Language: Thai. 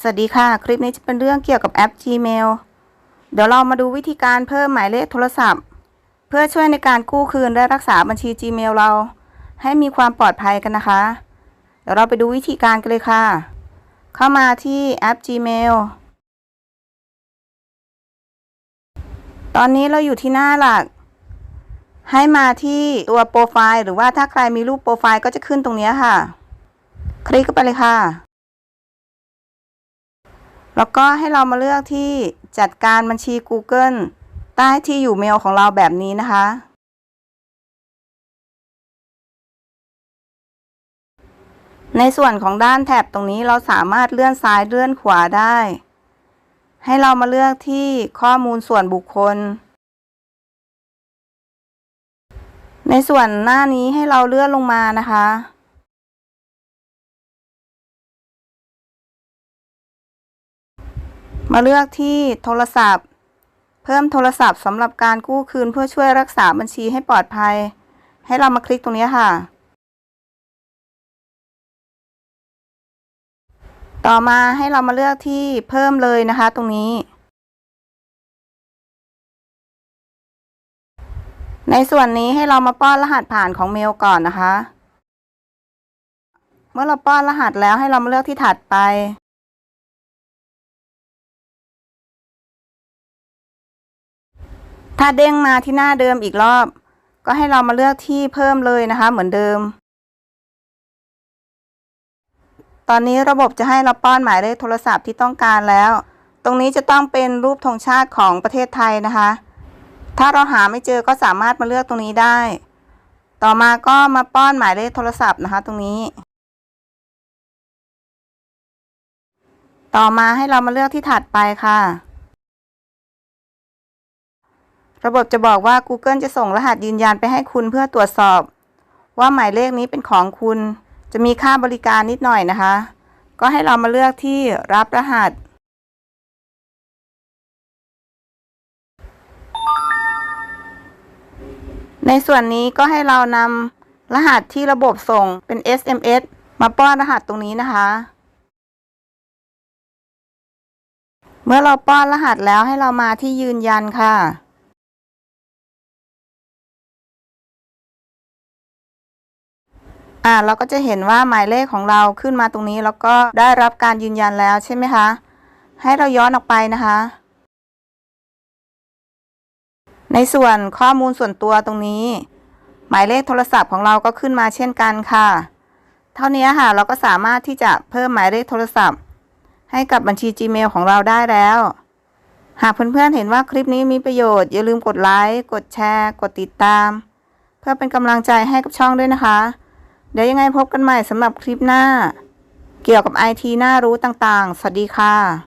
สวัสดีค่ะ คลิปนี้จะเป็นเรื่องเกี่ยวกับแอป Gmail เดี๋ยวเรามาดูวิธีการเพิ่มหมายเลขโทรศัพท์ เพื่อช่วยในการกู้คืนและรักษาบัญชี Gmail เรา ให้มีความปลอดภัยกันนะคะ เดี๋ยวเราไปดูวิธีการกันเลยค่ะ เข้ามาที่แอป Gmail ตอนนี้เราอยู่ที่หน้าหลัก ให้มาที่ตัวโปรไฟล์หรือว่าถ้าใครมีรูปโปรไฟล์ก็จะขึ้นตรงนี้ค่ะ คลิกเข้าไปเลยค่ะ แล้วก็ให้เรามาเลือกที่จัดการบัญชี Google ใต้ที่อยู่เมลของเราแบบนี้นะคะ ในส่วนของด้านแถบตรงนี้เราสามารถเลื่อนซ้ายเลื่อนขวาได้ ให้เรามาเลือกที่ข้อมูลส่วนบุคคล ในส่วนหน้านี้ให้เราเลื่อนลงมานะคะ มาเลือกที่โทรศัพท์ เพิ่มโทรศัพท์สำหรับการกู้คืนเพื่อช่วยรักษาบัญชีให้ปลอดภัย ให้เรามาคลิกตรงนี้ค่ะ ต่อมาให้เรามาเลือกที่เพิ่มเลยนะคะตรงนี้ ในส่วนนี้ให้เรามาป้อนรหัสผ่านของเมลก่อนนะคะ เมื่อเราป้อนรหัสแล้วให้เรามาเลือกที่ถัดไป ถ้าเด้งมาที่หน้าเดิมอีกรอบ ก็ให้เรามาเลือกที่เพิ่มเลยนะคะ เหมือนเดิม ตอนนี้ระบบจะให้เราป้อนหมายเลขโทรศัพท์ที่ต้องการแล้ว ตรงนี้จะต้องเป็นรูปธงชาติของประเทศไทยนะคะ ถ้าเราหาไม่เจอก็สามารถมาเลือกตรงนี้ได้ ต่อมาก็มาป้อนหมายเลขโทรศัพท์นะคะ ตรงนี้ ต่อมาให้เรามาเลือกที่ถัดไปค่ะ ระบบจะบอกว่า Google จะส่งรหัสยืนยันไปให้คุณเพื่อตรวจสอบ ว่าหมายเลขนี้เป็นของคุณ จะมีค่าบริการนิดหน่อยนะคะ ก็ให้เรามาเลือกที่รับรหัส ในส่วนนี้ก็ให้เรานำรหัสที่ระบบส่งเป็น SMS มาป้อนรหัสตรงนี้นะคะ เมื่อเราป้อนรหัสแล้วให้เรามาที่ยืนยันค่ะ อ่าเราก็จะเห็นว่าหมายเลขของเราขึ้นมาตรงนี้แล้วก็ได้รับการยืนยันแล้วใช่ไหมคะ ให้เราย้อนออกไปนะคะ ในส่วนข้อมูลส่วนตัวตรงนี้ หมายเลขโทรศัพท์ของเราก็ขึ้นมาเช่นกันค่ะ เท่านี้ค่ะ เราก็สามารถที่จะเพิ่มหมายเลขโทรศัพท์ ให้กับบัญชี Gmail ของเราได้แล้ว หากเพื่อนๆเห็นว่าคลิปนี้มีประโยชน์อย่าลืมกดไลค์กดแชร์ กดติดตาม เพื่อเป็นกำลังใจให้กับช่องด้วยนะคะ เดี๋ยวยังไงพบกันใหม่สำหรับคลิปหน้า เกี่ยวกับไอทีน่ารู้ต่างๆ สวัสดีค่ะ